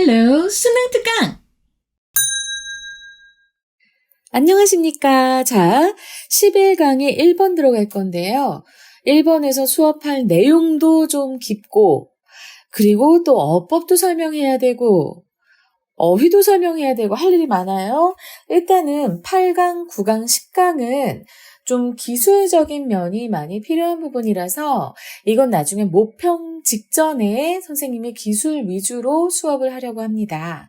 헬로 수능 특강! 안녕하십니까. 자, 11강에 1번 들어갈 건데요. 1번에서 수업할 내용도 좀 깊고, 그리고 또 어법도 설명해야 되고, 어휘도 설명해야 되고 할 일이 많아요. 일단은 8강, 9강, 10강은 좀 기술적인 면이 많이 필요한 부분이라서 이건 나중에 모평 직전에 선생님이 기술 위주로 수업을 하려고 합니다.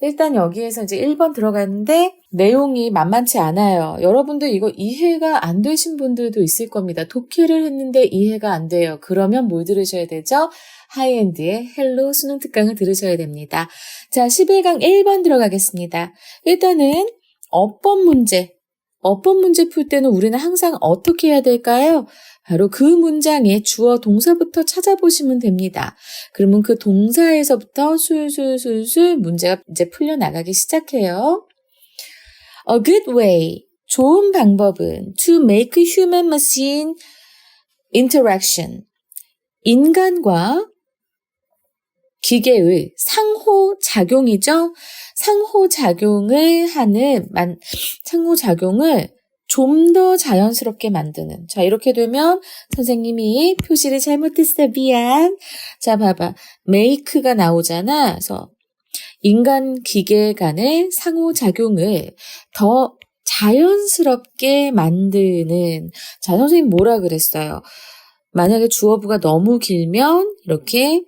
일단 여기에서 이제 1번 들어갔는데 내용이 만만치 않아요. 여러분들 이거 이해가 안 되신 분들도 있을 겁니다. 독해를 했는데 이해가 안 돼요. 그러면 뭘 들으셔야 되죠? 하이엔드의 헬로 수능 특강을 들으셔야 됩니다. 자, 11강 1번 들어가겠습니다. 일단은 어법 문제. 어법 문제 풀 때는 우리는 항상 어떻게 해야 될까요? 바로 그 문장의 주어 동사부터 찾아보시면 됩니다. 그러면 그 동사에서부터 술술술술 문제가 이제 풀려나가기 시작해요. A good way. 좋은 방법은 to make human machine interaction. 인간과 기계의 상호 작용이죠. 상호작용을 하는, 상호작용을 좀 더 자연스럽게 만드는. 자, 이렇게 되면 선생님이 표시를 잘못했어. 미안. 자, 봐봐. make가 나오잖아. 그래서 인간 기계 간의 상호작용을 더 자연스럽게 만드는. 자, 선생님 뭐라 그랬어요? 만약에 주어부가 너무 길면 이렇게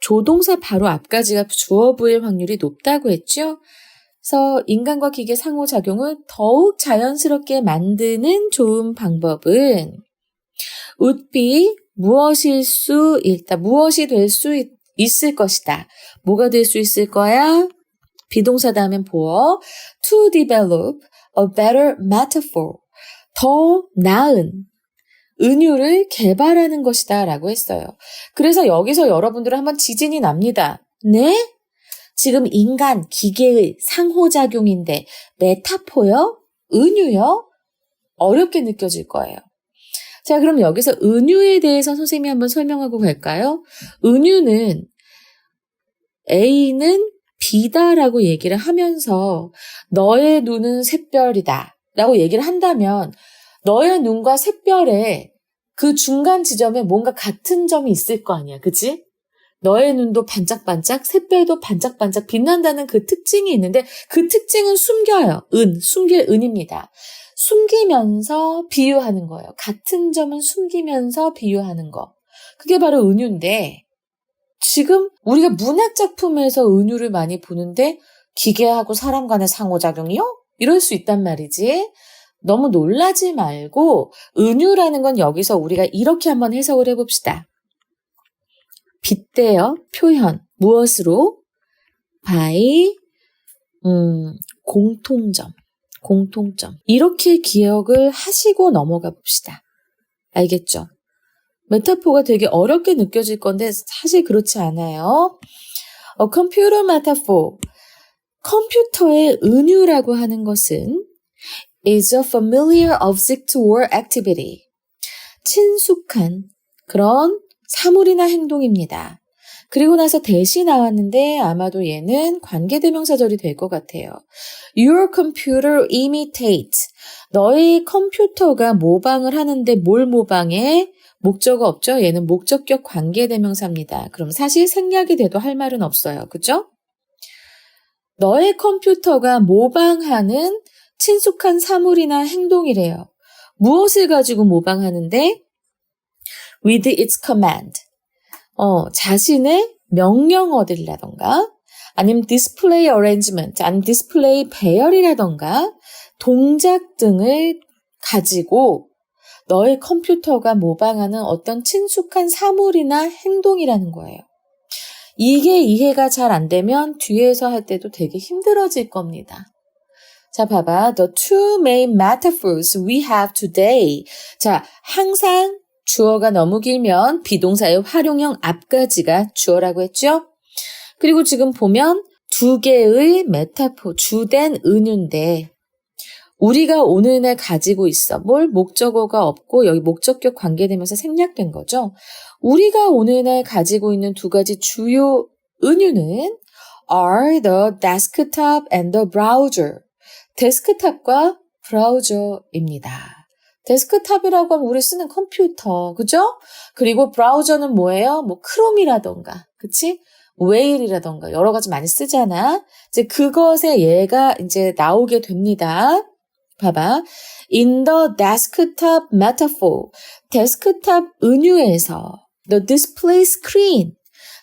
조동사 바로 앞까지가 주어부일 확률이 높다고 했죠? 그래서 인간과 기계 상호작용을 더욱 자연스럽게 만드는 좋은 방법은 would be 무엇일 수 있다. 무엇이 될 수 있을 것이다. 뭐가 될 수 있을 거야? 비동사 다음엔 보어. to develop a better metaphor. 더 나은 은유를 개발하는 것이다 라고 했어요. 그래서 여기서 여러분들은 한번 지진이 납니다. 네? 지금 인간, 기계의 상호작용인데 메타포요? 은유요? 어렵게 느껴질 거예요. 자, 그럼 여기서 은유에 대해서 선생님이 한번 설명하고 갈까요? 은유는 A는 B다라고 얘기를 하면서 너의 눈은 샛별이다 라고 얘기를 한다면 너의 눈과 샛별의 그 중간 지점에 뭔가 같은 점이 있을 거 아니야. 그치? 너의 눈도 반짝반짝, 샛별도 반짝반짝 빛난다는 그 특징이 있는데 그 특징은 숨겨요. 은, 숨길 은입니다. 숨기면서 비유하는 거예요. 같은 점은 숨기면서 비유하는 거. 그게 바로 은유인데 지금 우리가 문학 작품에서 은유를 많이 보는데 기계하고 사람 간의 상호작용이요? 이럴 수 있단 말이지. 너무 놀라지 말고 은유라는 건 여기서 우리가 이렇게 한번 해석을 해봅시다. 빗대어 표현 무엇으로? by 음, 공통점 공통점 이렇게 기억을 하시고 넘어가 봅시다. 알겠죠? 메타포가 되게 어렵게 느껴질 건데 사실 그렇지 않아요. 어, 컴퓨터 메타포 컴퓨터의 은유라고 하는 것은 is a familiar object or activity. 친숙한 그런 사물이나 행동입니다. 그리고 나서 대시 나왔는데 아마도 얘는 관계대명사절이 될 것 같아요. Your computer imitates. 너의 컴퓨터가 모방을 하는데 뭘 모방해? 목적어 없죠? 얘는 목적격 관계대명사입니다. 그럼 사실 생략이 돼도 할 말은 없어요. 그죠? 너의 컴퓨터가 모방하는 친숙한 사물이나 행동이래요. 무엇을 가지고 모방하는데? with its command. 어, 자신의 명령어들이라던가, 아니면 display arrangement, 아니면 display 배열이라던가, 동작 등을 가지고 너의 컴퓨터가 모방하는 어떤 친숙한 사물이나 행동이라는 거예요. 이게 이해가 잘 안 되면 뒤에서 할 때도 되게 힘들어질 겁니다. 자, 봐봐. The two main metaphors we have today. 자, 항상 주어가 너무 길면 비동사의 활용형 앞까지가 주어라고 했죠? 그리고 지금 보면 두 개의 메타포, 주된 은유인데 우리가 오늘날 가지고 있어. 뭘 목적어가 없고 여기 목적격 관계되면서 생략된 거죠. 우리가 오늘날 가지고 있는 두 가지 주요 은유는 are the desktop and the browser. 데스크탑과 브라우저입니다. 데스크탑이라고 하면 우리 쓰는 컴퓨터, 그죠? 그리고 브라우저는 뭐예요? 뭐 크롬이라던가, 그치? 웨일이라던가 여러 가지 많이 쓰잖아. 이제 그것에 얘가 이제 나오게 됩니다. 봐봐. In the desktop metaphor, 데스크탑 은유에서 the display screen,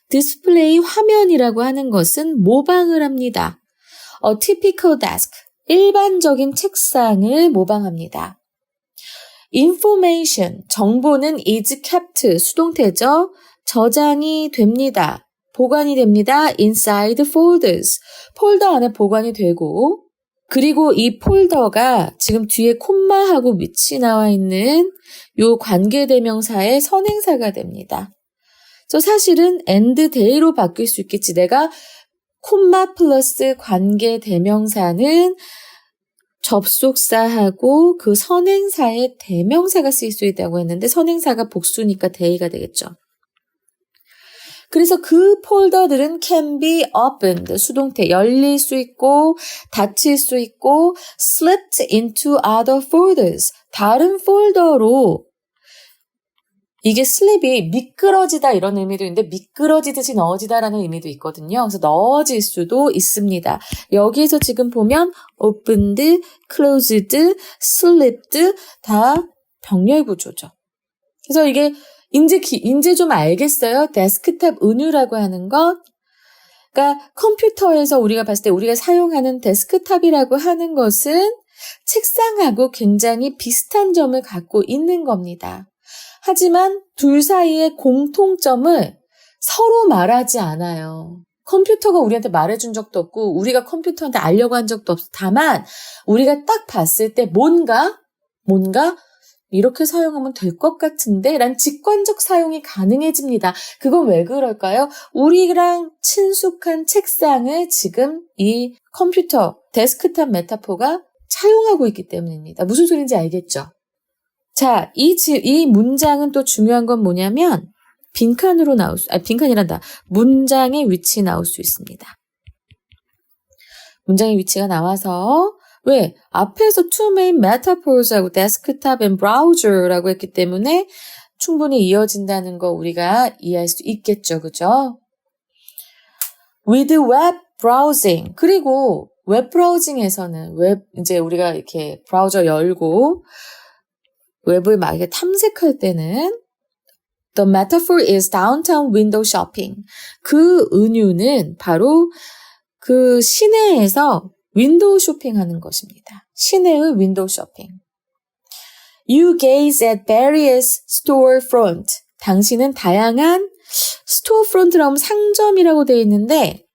디스플레이 화면이라고 하는 것은 모방을 합니다. A typical desk, 일반적인 책상을 모방합니다. information, 정보는 is kept, 수동태죠. 저장이 됩니다. 보관이 됩니다. inside folders, 폴더 안에 보관이 되고 그리고 이 폴더가 지금 뒤에 콤마하고 밑이 나와 있는 요 관계대명사의 선행사가 됩니다. 그래서 사실은 and day로 바뀔 수 있겠지. 내가 콤마 플러스 관계 대명사는 접속사하고 그 선행사의 대명사가 쓰일 수 있다고 했는데 선행사가 복수니까 day가 되겠죠. 그래서 그 폴더들은 can be opened, 수동태, 열릴 수 있고, 닫힐 수 있고, slipped into other folders, 다른 폴더로 이게 슬립이 미끄러지다 이런 의미도 있는데 미끄러지듯이 넣어지다라는 의미도 있거든요. 그래서 넣어질 수도 있습니다. 여기에서 지금 보면 opened, closed, slipped 다 병렬 구조죠. 그래서 이게 이제 기, 이제 좀 알겠어요? 데스크탑 은유라고 하는 것. 그러니까 컴퓨터에서 우리가 봤을 때 우리가 사용하는 데스크탑이라고 하는 것은 책상하고 굉장히 비슷한 점을 갖고 있는 겁니다. 하지만 둘 사이의 공통점을 서로 말하지 않아요. 컴퓨터가 우리한테 말해준 적도 없고 우리가 컴퓨터한테 알려고 한 적도 없어. 다만 우리가 딱 봤을 때 뭔가 뭔가 이렇게 사용하면 될 것 같은데? 란 직관적 사용이 가능해집니다. 그건 왜 그럴까요? 우리랑 친숙한 책상을 지금 이 컴퓨터, 데스크탑 메타포가 차용하고 있기 때문입니다. 무슨 소리인지 알겠죠? 자, 이, 이 문장은 또 중요한 건 뭐냐면, 빈칸으로 나올 수, 아, 빈칸이란다. 문장의 위치 나올 수 있습니다. 문장의 위치가 나와서 왜? 앞에서 two main metaphors하고 desktop and browser라고 했기 때문에 충분히 이어진다는 거 우리가 이해할 수 있겠죠. 그죠? with web browsing. 그리고 웹 브라우징에서는 웹, 이제 우리가 이렇게 브라우저 열고 막 이렇게 탐색할 때는 The metaphor is downtown window shopping. 그 은유는 바로 그 시내에서 윈도우 쇼핑하는 것입니다. 시내의 윈도우 쇼핑. You gaze at various store front. 당신은 다양한 스토어 프론트라고 하면 상점이라고 되어 있는데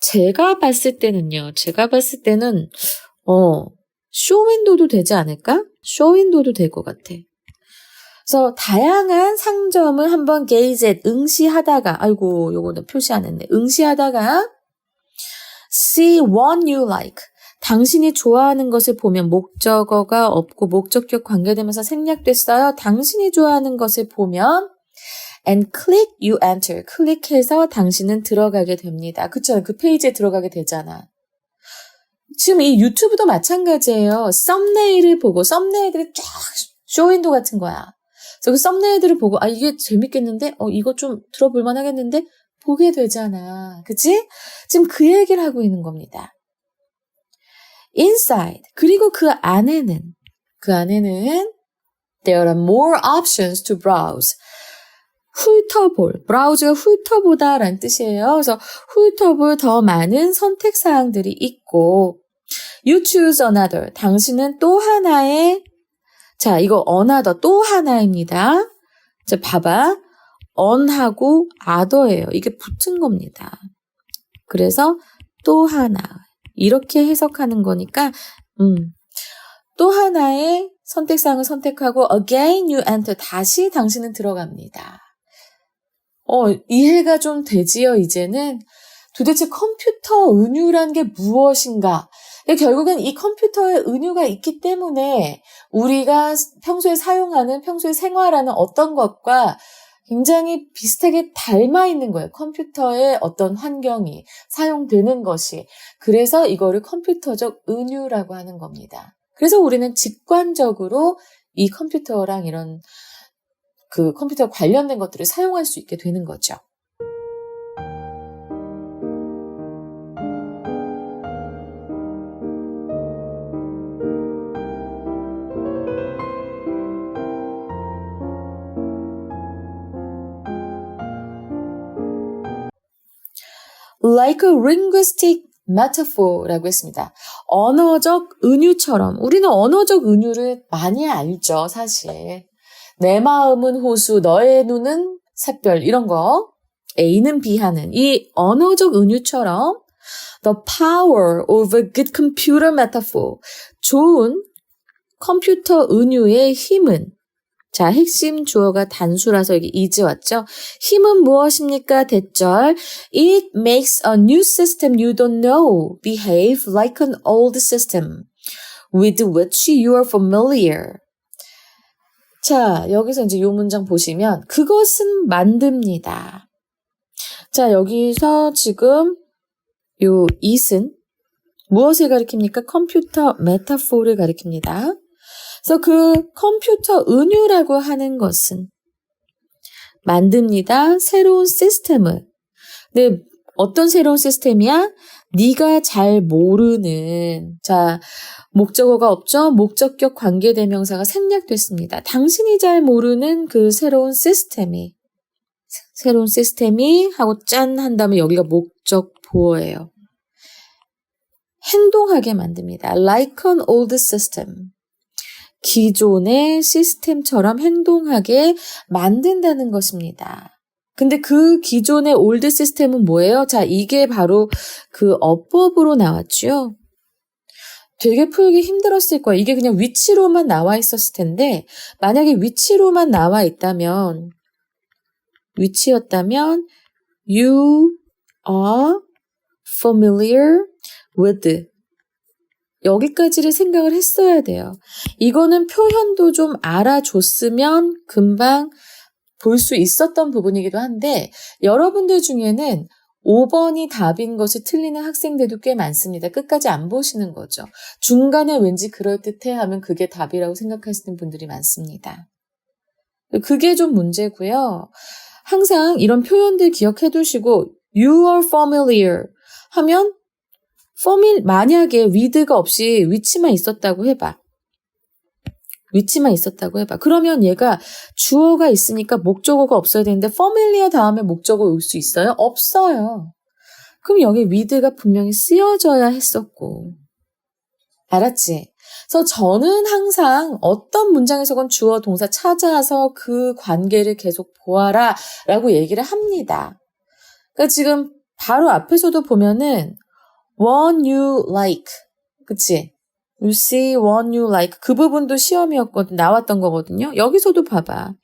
제가 봤을 때는요. 제가 봤을 때는 어 쇼윈도도 되지 않을까? 쇼윈도도 될 것 같아. 그래서 다양한 상점을 한번 게이젯 응시하다가 아이고 요거는 표시 안 했네. 응시하다가 see one you like. 당신이 좋아하는 것을 보면 목적어가 없고 목적격 관계되면서 생략됐어요. 당신이 좋아하는 것을 보면 and click you enter. 클릭해서 당신은 들어가게 됩니다. 그쵸? 그 페이지에 들어가게 되잖아. 지금 이 유튜브도 마찬가지예요. 썸네일을 보고 썸네일들이 쫙 쇼윈도 같은 거야. 그래서 그 썸네일들을 보고 아 이게 재밌겠는데? 어 이거 좀 들어볼 만 하겠는데? 보게 되잖아. 그치? 지금 그 얘기를 하고 있는 겁니다. inside. 그리고 그 안에는, 그 안에는 there are more options to browse. 훑어볼, 브라우즈가 훑어보다 라는 뜻이에요. 그래서 훑어볼 더 많은 선택 사항들이 있고, you choose another. 당신은 또 하나의, 자, 이거 another 또 하나입니다. 자, 봐봐. on하고 other예요. 이게 붙은 겁니다. 그래서 또 하나. 이렇게 해석하는 거니까, 음. 또 하나의 선택사항을 선택하고 again you enter. 다시 당신은 들어갑니다. 어, 이해가 좀 되지요, 이제는? 도대체 컴퓨터 은유란 게 무엇인가? 결국엔 이 컴퓨터에 은유가 있기 때문에 우리가 평소에 사용하는, 평소에 생활하는 어떤 것과 굉장히 비슷하게 닮아 있는 거예요. 컴퓨터의 어떤 환경이 사용되는 것이. 그래서 이거를 컴퓨터적 은유라고 하는 겁니다. 그래서 우리는 직관적으로 이 컴퓨터랑 이런 그 컴퓨터 관련된 것들을 사용할 수 있게 되는 거죠. Like a linguistic metaphor라고 했습니다. 언어적 은유처럼 우리는 언어적 은유를 많이 알죠, 사실. 내 마음은 호수, 너의 눈은 샛별 이런 거. A는 B하는 이 언어적 은유처럼 the power of a good computer metaphor 좋은 컴퓨터 은유의 힘은 자, 핵심 주어가 단수라서 여기 is 왔죠? 힘은 무엇입니까? 대절. It makes a new system you don't know behave like an old system with which you are familiar. 자, 여기서 이제 이 문장 보시면 그것은 만듭니다. 자, 여기서 지금 요 it은 무엇을 가리킵니까? 컴퓨터 메타포를 가리킵니다. 그래서 그 컴퓨터 은유라고 하는 것은 만듭니다. 새로운 시스템을. 네, 어떤 새로운 시스템이야? 네가 잘 모르는 자 목적어가 없죠. 목적격 관계대명사가 생략됐습니다. 당신이 잘 모르는 그 새로운 시스템이 새로운 시스템이 하고 짠 한 다음에 여기가 목적 보어예요. 행동하게 만듭니다. Like an old system. 기존의 시스템처럼 행동하게 만든다는 것입니다. 근데 그 기존의 올드 시스템은 뭐예요? 자, 이게 바로 그 어법으로 나왔죠. 되게 풀기 힘들었을 거예요. 이게 그냥 위치로만 나와 있었을 텐데, 만약에 위치로만 나와 있다면, 위치였다면, you are familiar with 여기까지를 생각을 했어야 돼요. 이거는 표현도 좀 알아줬으면 금방 볼 수 있었던 부분이기도 한데 여러분들 중에는 5번이 답인 것이 틀리는 학생들도 꽤 많습니다. 끝까지 안 보시는 거죠. 중간에 왠지 그럴듯해 하면 그게 답이라고 생각하시는 분들이 많습니다. 그게 좀 문제고요. 항상 이런 표현들 기억해 두시고 you are familiar 하면 포밀 만약에 with가 없이 위치만 있었다고 해봐. 위치만 있었다고 해봐. 그러면 얘가 주어가 있으니까 목적어가 없어야 되는데 familiar 다음에 목적어 올 수 있어요? 없어요. 그럼 여기 with가 분명히 쓰여져야 했었고. 알았지? 그래서 저는 항상 어떤 문장에서건 주어 동사 찾아서 그 관계를 계속 보아라 라고 얘기를 합니다. 그러니까 지금 바로 앞에서도 보면은 one you like. 그치? You see one you like. 그 부분도 시험이었거든, 나왔던 거거든요. 여기서도 봐봐.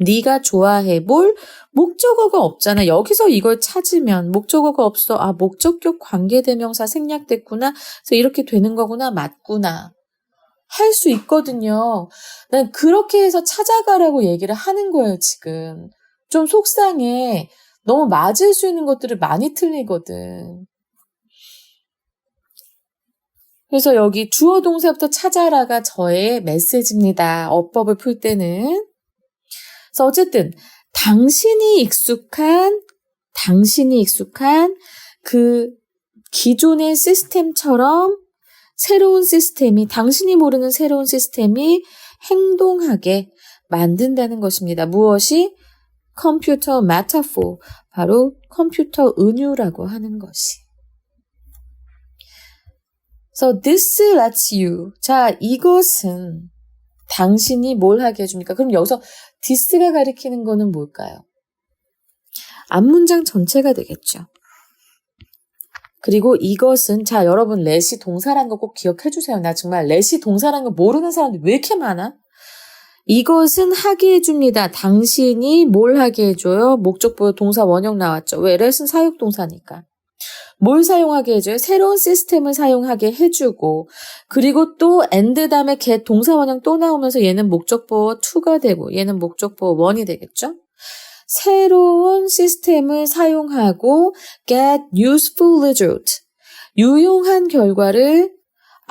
네가 좋아해 볼 목적어가 없잖아. 여기서 이걸 찾으면 목적어가 없어. 아, 목적격 관계대명사 생략됐구나. 그래서 이렇게 되는 거구나. 맞구나. 할 수 있거든요. 난 그렇게 해서 찾아가라고 얘기를 하는 거예요, 지금. 좀 속상해. 너무 맞을 수 있는 것들을 많이 틀리거든. 그래서 여기 주어 동사부터 찾아라가 저의 메시지입니다. 어법을 풀 때는. 그래서 어쨌든 당신이 익숙한 당신이 익숙한 그 기존의 시스템처럼 새로운 시스템이 당신이 모르는 새로운 시스템이 행동하게 만든다는 것입니다. 무엇이 컴퓨터 메타포 바로 컴퓨터 은유라고 하는 것이. So this lets you. 자, 이것은 당신이 뭘 하게 해줍니까? 그럼 여기서 this가 가리키는 거는 뭘까요? 앞문장 전체가 되겠죠. 그리고 이것은 자 여러분 let이 동사란 거 꼭 기억해 주세요. 나 정말 let이 동사란 거 모르는 사람들 왜 이렇게 많아? 이것은 하게 해줍니다. 당신이 뭘 하게 해줘요? 목적보 동사 원형 나왔죠. 왜? let은 사육 동사니까. 뭘 사용하게 해줘요? 새로운 시스템을 사용하게 해주고 그리고 또 and 다음에 get 동사 원형 또 나오면서 얘는 목적보어 2가 되고 얘는 목적보어 1이 되겠죠? 새로운 시스템을 사용하고 get useful result. 유용한 결과를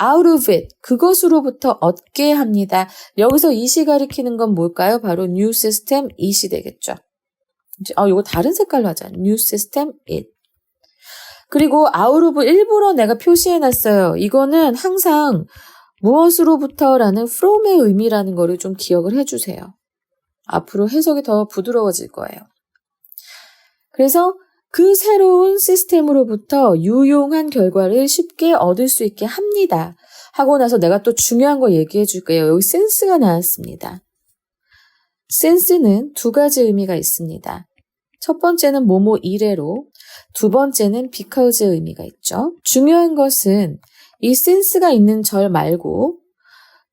out of it. 그것으로부터 얻게 합니다. 여기서 이시 가리키는 건 뭘까요? 바로 new system it이 되겠죠. 아, 이거 다른 색깔로 하자. new system it. 그리고 of 일부러 내가 표시해 놨어요. 이거는 항상 무엇으로부터라는 from의 의미라는 거를 좀 기억을 해 주세요. 앞으로 해석이 더 부드러워질 거예요. 그래서 그 새로운 시스템으로부터 유용한 결과를 쉽게 얻을 수 있게 합니다. 하고 나서 내가 또 중요한 거 얘기해 줄게요. 여기 센스가 나왔습니다. 센스는 두 가지 의미가 있습니다. 첫 번째는 뭐뭐 이래로, 두 번째는 because의 의미가 있죠. 중요한 것은 이 센스가 있는 절 말고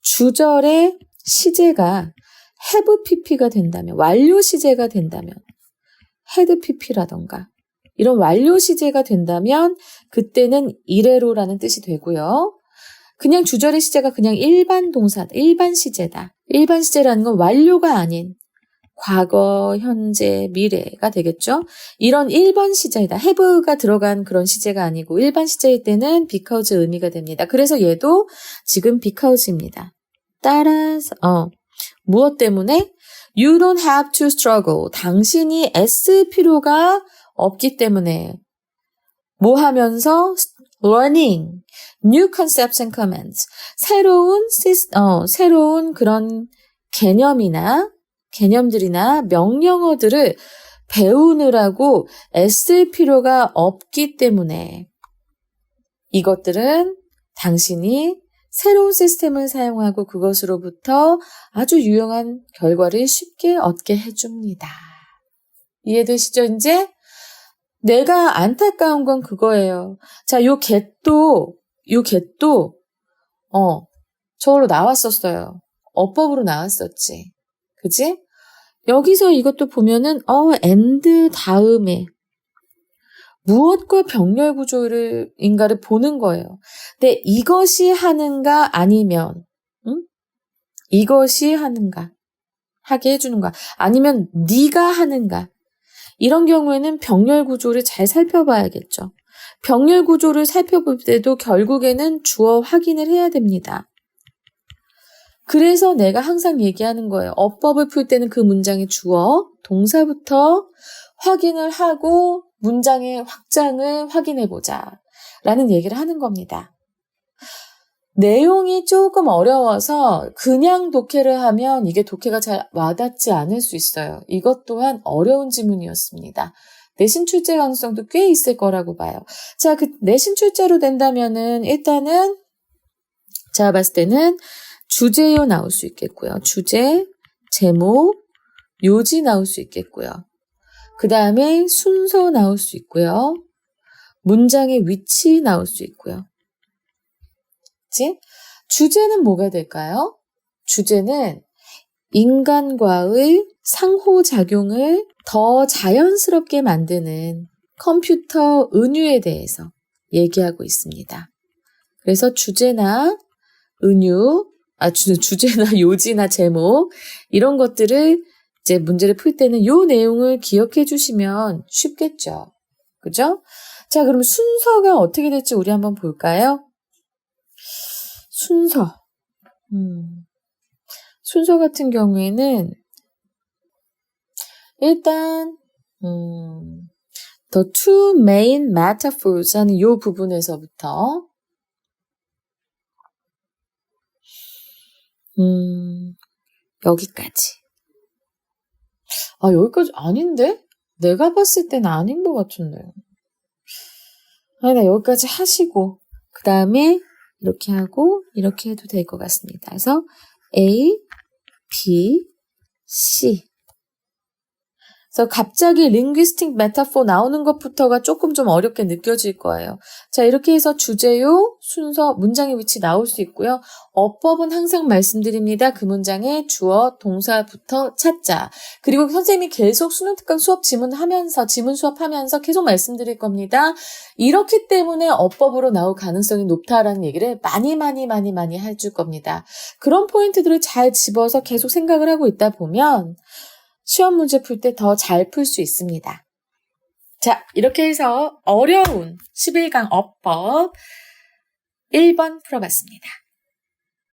주절의 시제가 have pp가 된다면, 완료 시제가 된다면, had pp라던가 이런 완료 시제가 된다면 그때는 이래로라는 뜻이 되고요. 그냥 주절의 시제가 그냥 일반 동사, 일반 시제다. 일반 시제라는 건 완료가 아닌 과거, 현재, 미래가 되겠죠. 이런 1번 시제이다. have가 들어간 그런 시제가 아니고 일반 시제일 때는 because 의미가 됩니다. 그래서 얘도 지금 because입니다. 따라서 어, 무엇 때문에? You don't have to struggle. 당신이 애쓸 필요가 없기 때문에 뭐 하면서 learning new concepts and comments 새로운 시스, 어, 새로운 그런 개념이나 개념들이나 명령어들을 배우느라고 애쓸 필요가 없기 때문에 이것들은 당신이 새로운 시스템을 사용하고 그것으로부터 아주 유용한 결과를 쉽게 얻게 해줍니다. 이해되시죠, 이제? 내가 안타까운 건 그거예요. 자, 요 get도, 요 get도, 어, 저걸로 나왔었어요. 어법으로 나왔었지. 그지? 여기서 이것도 보면은, 어, and 다음에, 무엇과 병렬 구조를, 인가를 보는 거예요. 근데 이것이 하는가 아니면, 응? 이것이 하는가. 하게 해주는 가. 아니면 네가 하는가. 이런 경우에는 병렬 구조를 잘 살펴봐야겠죠. 병렬 구조를 살펴볼 때도 결국에는 주어 확인을 해야 됩니다. 그래서 내가 항상 얘기하는 거예요. 어법을 풀 때는 그 문장의 주어, 동사부터 확인을 하고 문장의 확장을 확인해 보자. 라는 얘기를 하는 겁니다. 내용이 조금 어려워서 그냥 독해를 하면 이게 독해가 잘 와닿지 않을 수 있어요. 이것 또한 어려운 지문이었습니다. 내신 출제 가능성도 꽤 있을 거라고 봐요. 자, 그 내신 출제로 된다면은 일단은 제가 봤을 때는 주제요 나올 수 있겠고요. 주제, 제목, 요지 나올 수 있겠고요. 그 다음에 순서 나올 수 있고요. 문장의 위치 나올 수 있고요. 그치? 주제는 뭐가 될까요? 주제는 인간과의 상호작용을 더 자연스럽게 만드는 컴퓨터 은유에 대해서 얘기하고 있습니다. 그래서 주제나 은유, 아, 주, 주제나 요지나 제목, 이런 것들을 이제 문제를 풀 때는 요 내용을 기억해 주시면 쉽겠죠. 그죠? 자, 그럼 순서가 어떻게 될지 우리 한번 볼까요? 순서. 음. 순서 같은 경우에는 일단 음, the two main metaphors 하는 이 부분에서부터 음, 여기까지. 아, 여기까지 아닌데? 내가 봤을 때는 아닌 것 같은데. 아니, 나 여기까지 하시고, 그 다음에 이렇게 하고, 이렇게 해도 될 것 같습니다. 그래서 A, B, C. 그래서 갑자기 linguistic metaphor 나오는 것부터가 조금 좀 어렵게 느껴질 거예요. 자, 이렇게 해서 주제요, 순서, 문장의 위치 나올 수 있고요. 어법은 항상 말씀드립니다. 그 문장의 주어, 동사부터 찾자. 그리고 선생님이 계속 수능 특강 수업 지문하면서, 지문 수업하면서 계속 말씀드릴 겁니다. 이렇기 때문에 어법으로 나올 가능성이 높다라는 얘기를 많이 많이 많이 많이 해줄 겁니다. 그런 포인트들을 잘 집어서 계속 생각을 하고 있다 보면 시험 문제 풀 때 더 잘 풀 수 있습니다. 자, 이렇게 해서 어려운 11강 어법 1번 풀어봤습니다.